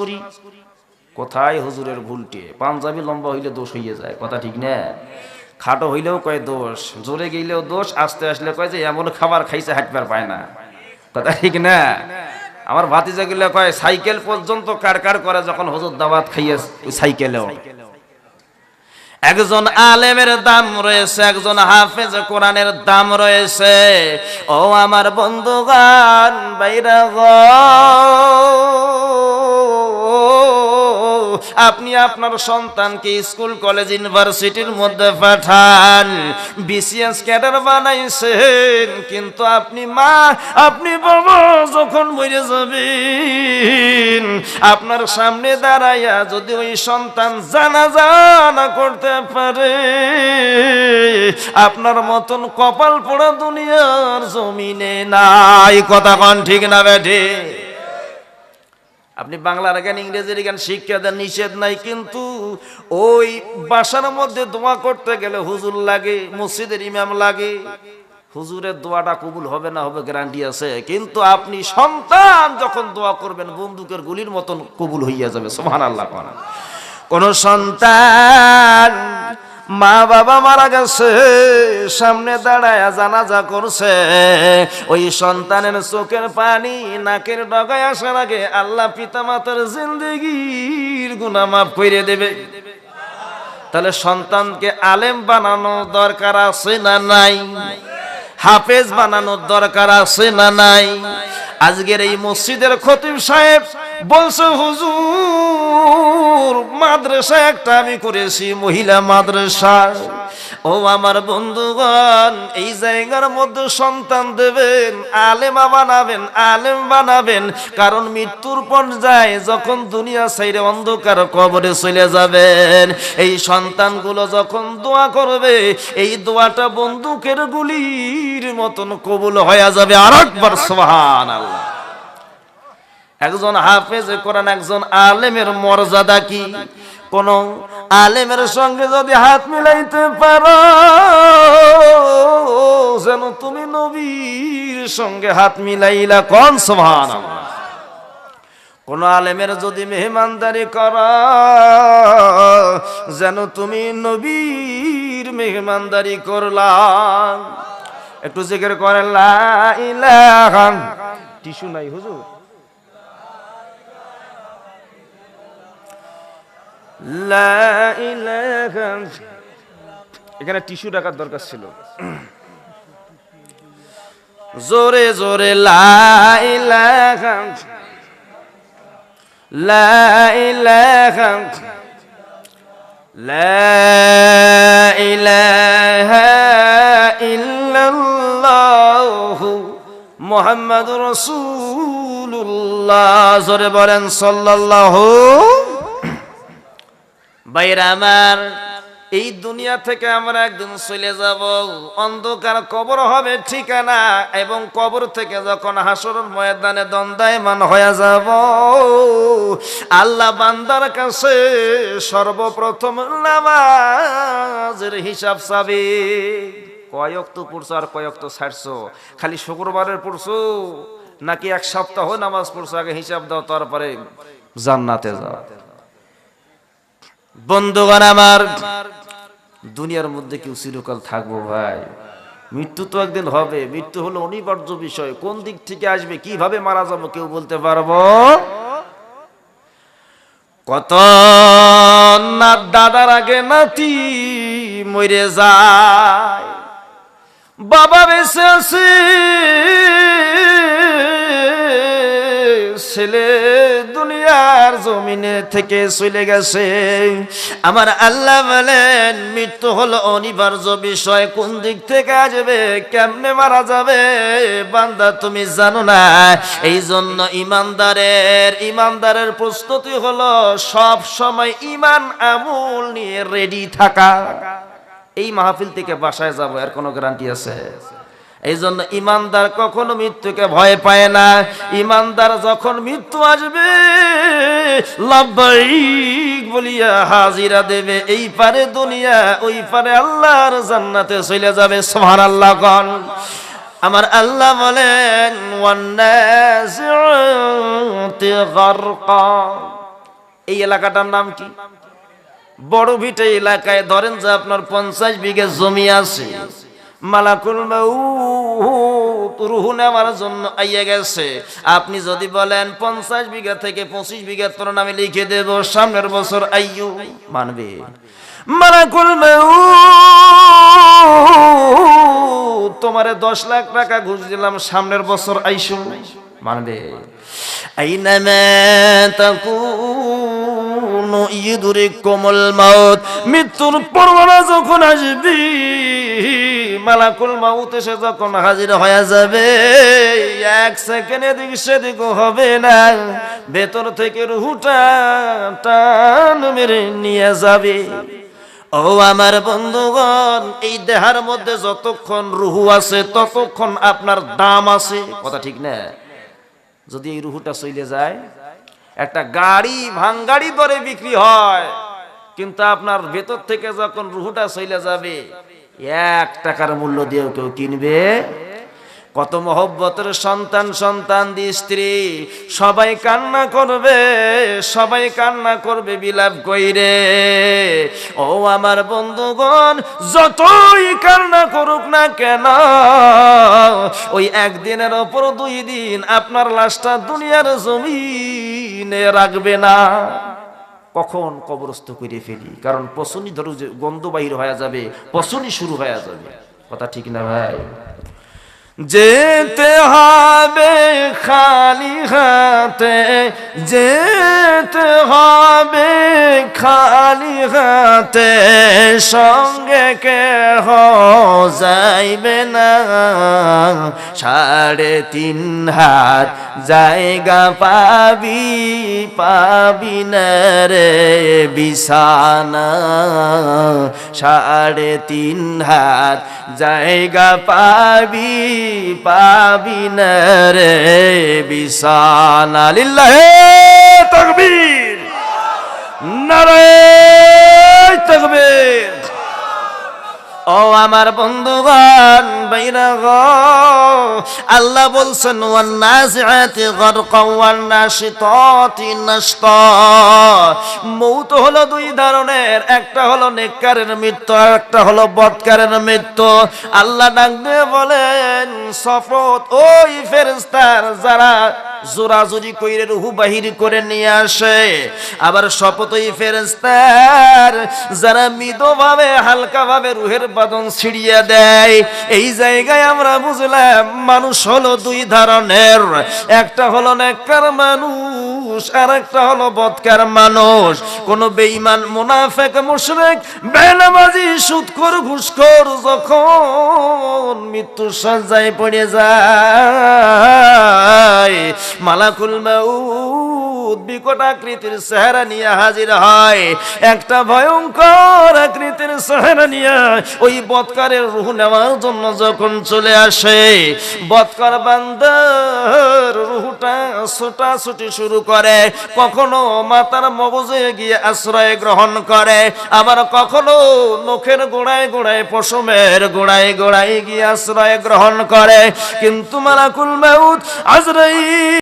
করি। কোথায় হুজুরের ভুলটে? পাঞ্জাবি লম্বা হইলে দোষ হইয়ে যায়, কথা ঠিক না? খাটো হইলেও কয় দোষ, জোরে গেলেও দোষ, আস্তে আসলে কয় যে এমন খাবার খাইছে হাঁটবার পায় না। কথা ঠিক না? আমার ভাতিজা গুলো কয়, সাইকেল পর্যন্ত কার কার যখন হুজুর দাবাত খাইয়ে সাইকেলেও। একজন আলেমের দাম রয়েছে, একজন হাফেজ কোরআনের দাম রয়েছে। ও আমার বন্ধুগান বাইরা আপনি আপনার সন্তানকে স্কুল, কলেজ, ইউনিভার্সিটির মধ্যে পাঠান। বিসিএস ক্যাডার বানাইছেন, কিন্তু আপনি মা, আপনি বাবা যখন মরে যাবেন, আপনার সামনে দাঁড়াইয়া যদি ওই সন্তান জানা জানা করতে পারে, আপনার মতন কপাল পোড়া দুনিয়ার জমিনে নাই। কথা কন ঠিক না বেঠে আপনি বাংলার জ্ঞান ইংরেজির জ্ঞান শিক্ষা দেন, নিষেধ নাই, কিন্তু ওই বাসার মধ্যে দোয়া করতে গেলে হুজুর লাগে, মসজিদের ইমাম লাগে। হুজুরের দোয়াটা কবুল হবে না হবে গ্যারান্টি আছে, কিন্তু আপনি সন্তান যখন দোয়া করবেন, বন্দুকের গুলির মতন কবুল হইয়া যাবে সোহান আল্লাহ কোন সন্তান মা বাবা মারা গেছে, সামনে দাঁড়ায় জানাজা করছে। ওই সন্তানের চোখের পানি নাকের ডগায় আসার আগে আল্লাহ পিতা মাতার জিন্দগির গুণা মাফ করে দেবে। তাহলে সন্তানকে আলেম বানানো দরকার আছে না নাই? হাফেজ বানানোর দরকার আছে না নাই? আজকের এই মসজিদের খতিব সাহেব বলছে, হুজুর মাদ্রাসা একটা আমি করেছি, মহিলা মাদ্রাসা। ও আমার বন্ধুগণ, এই জায়গার মধ্যে সন্তান দেবেন, আলেমা বানাবেন, আলেম বানাবেন, কারণ মৃত্যুর পর্যায়ে যখন দুনিয়া সাইরে অন্ধকার কবরে চলে যাবেন। এই সন্তানগুলো যখন দোয়া করবে, এই দোয়াটা বন্দুকের গুলির মতন কবুল হয়ে যাবে। আর একবার সোহান আল্লাহ একজন হাফেজ, কোরআন একজন আলেমের মর্যাদা কি? কোন আলেমের সঙ্গে যদি হাত মিলাইতে পারো, যেন তুমি নবীর সঙ্গে হাত মিলাইলা কোন? সমান কোন আলেমের যদি মেহমানদারি কর, যেন তুমি নবীর মেহমানদারি করলাম একটু জিজ্ঞের করেন টিস্যু নাই, হুজুর। এখানে টিস্যু রাখার দরকার ছিল। জোরে জোরে মুহাম্মাদুর রাসূলুল্লাহ। জোরে বলেন সাল্লাল্লাহু বাইরা আমার, এই দুনিয়া থেকে আমরা একদিন চলে যাব। অন্ধকার কবর হবে ঠিকানা এবং কবর থেকে যখন হাসরের ময়দানে দ্বন্দ্বায়মান হয়ে যাব, আল্লাহ বান্দার কাছে সর্বপ্রথম নামাজের হিসাব চাবে। কয়ক তো পড়ছো আর কয়ক তো ছাড়ছো, খালি শুক্রবারের পড়ছো, নাকি এক সপ্তাহ নামাজ পড়ছো, আগে হিসাব দাও, তারপরে জান্নাতে যাও। বন্ধুগণ আমার, দুনিয়ার মধ্যে কেউ চিরকাল থাকব ভাই। মৃত্যু তো একদিন হবে, মৃত্যু হলো অনিবার্য বিষয়। কোন দিক থেকে আসবে, কীভাবে মারা যাব কেউ বলতে পারব? কত না দাদার আগে নাতি মরে যায়, বাবা বেঁচে আছে জমিনে থেকে চলে গেছে। আমার আল্লাহ বলেন, মৃত্যু হলো অনিবার্য বিষয়, কোন দিক থেকে আসবে, কেমনে মারা যাবে? বান্দা, তুমি জানো না। এই জন্য ইমানদারের ইমানদারের প্রস্তুতি হলো সব সময় ইমান, আমূল নিয়ে রেডি থাকা। এই মাহফিল থেকে বাসায় যাব, এর কোনো গ্যারান্টি আছে? এই জন্য ইমানদার কখনো মৃত্যুকে ভয় পায় না। ইমানদার যখন মৃত্যু আসবে লাভবাইক বলিয়া হাজিরা দেবে, এই পারে দুনিয়া, ওই পারে আল্লাহর জান্নাতে চলে যাবে সোহান আল্লাহ কন। আমার আল্লাহ বলেন এই এলাকাটার নাম কি? বড় ভিটে এলাকায় ধরেন যে আপনার পঞ্চাশ বিঘা জমি আছে। মালাকুল রুহু নেওয়ার জন্য আইয়া গেছে। আপনি যদি বলেন পঞ্চাশ বিঘা থেকে পঁচিশ বিঘা তোর নামে লিখে দেব, সামনের বছর আইয়ু মানবে। মালাকুল তোমারে দশ লাখ টাকা ঘুষ দিলাম, সামনের বছর আইসু মানবে। আইনামা তাকুনু ইদুরিকুমুল মাউত, মৃত্যুর পরওয়ানা যখন আসবি মালাকুল মাউত এসে যখন হাজির হয়ে যাবে, এক সেকেন্ড এদিক সেদিক হবে না। ভেতর থেকে রুহুটা টান মেরে নিয়ে যাবে। ও আমার বন্ধুগণ, এই দেহার মধ্যে যতক্ষণ রুহু আছে, ততক্ষণ আপনার দাম আছে। কথা ঠিক না? যদি এই রুহুটা চলে যায়, একটা গাড়ি ভাঙ্গাড়ি দরে বিক্রি হয়, কিন্তু আপনার ভেতর থেকে যখন রুহুটা চলে যাবে এক টাকার মূল্য দিয়েও কেউ কিনবে। কত মহব্বতের সন্তান সন্তান দি স্ত্রী, সবাই কান্না করবে, সবাই কান্না করবে, বিলাপ কইরে। ও আমার বন্ধুগণ, যতই কান্না করুক না কেন, ওই একদিনের ওপর দুই দিন আপনার লাশটা দুনিয়ার জমিনে রাখবে না। কখন কবরস্থ করে ফেলি? কারণ পশনি ধরো গন্ধ বাহির হয়ে যাবে, পশনি শুরু হয়ে যাবে। কথা ঠিক না ভাই? যেতে হবে খালি হাতে, যেতে হবে খালি হাতে, সঙ্গে কে যাইবে না। সাড়ে তিন হাত জায়গা পাবি পাবি না রে বিছানা। সাড়ে তিন হাত জায়গা পাবি পাবি না রে বিছানা লিল্লাহে তাকবীর। নারায় তাকবীর। ও আমার বন্ধুগণ বাইরা গো, আল্লাহ বলছেন ওয়ান নাজিআতি গরকা ওয়ান নাশিতাতি নাশতা। মৌত হলো দুই ধরনের, একটা হলো নেককারের মৃত্যু আর একটা হলো বদকারের মৃত্যু। আল্লাহ ডাক দিয়ে বলেন, সফত ওই ফেরেশতার যারা জোরাজুরি কইরে রুহু বাহির করে নিয়ে আসে। আবার শপথই ফেরেস্তার যারা মৃদভাবে হালকা ভাবে রুহের বাদন ছিড়িয়ে দেয়। এই জায়গায় আমরা বুঝলাম মানুষ হলো দুই ধরনের। একটা হলো নেককার মানুষ আর একটা হলো বদকার মানুষ। কোন বেঈমান, মুনাফেক, মুশরিক, বেনামাজি সুদখোর ঘুষখোর যখন মৃত্যুর সজ্জায় পড়ে যায় মালাকুল মাউত বিকট আকৃতির চেহারা নিয়ে হাজির হয়। একটা ভয়ঙ্কর আকৃতির চেহারা নিয়ে ওই বৎকারের রুহ নেওয়ার জন্য যখন চলে আসে, বৎকার রুহটা ছোটাছুটি শুরু করে, কখনো মাতার মগজে গিয়ে আশ্রয় গ্রহণ করে, আবার কখনো নখের গোড়ায় গোড়ায়, পশমের গোড়ায় গোড়ায় গিয়ে আশ্রয় গ্রহণ করে। কিন্তু মারাকুল মেউ আজরাই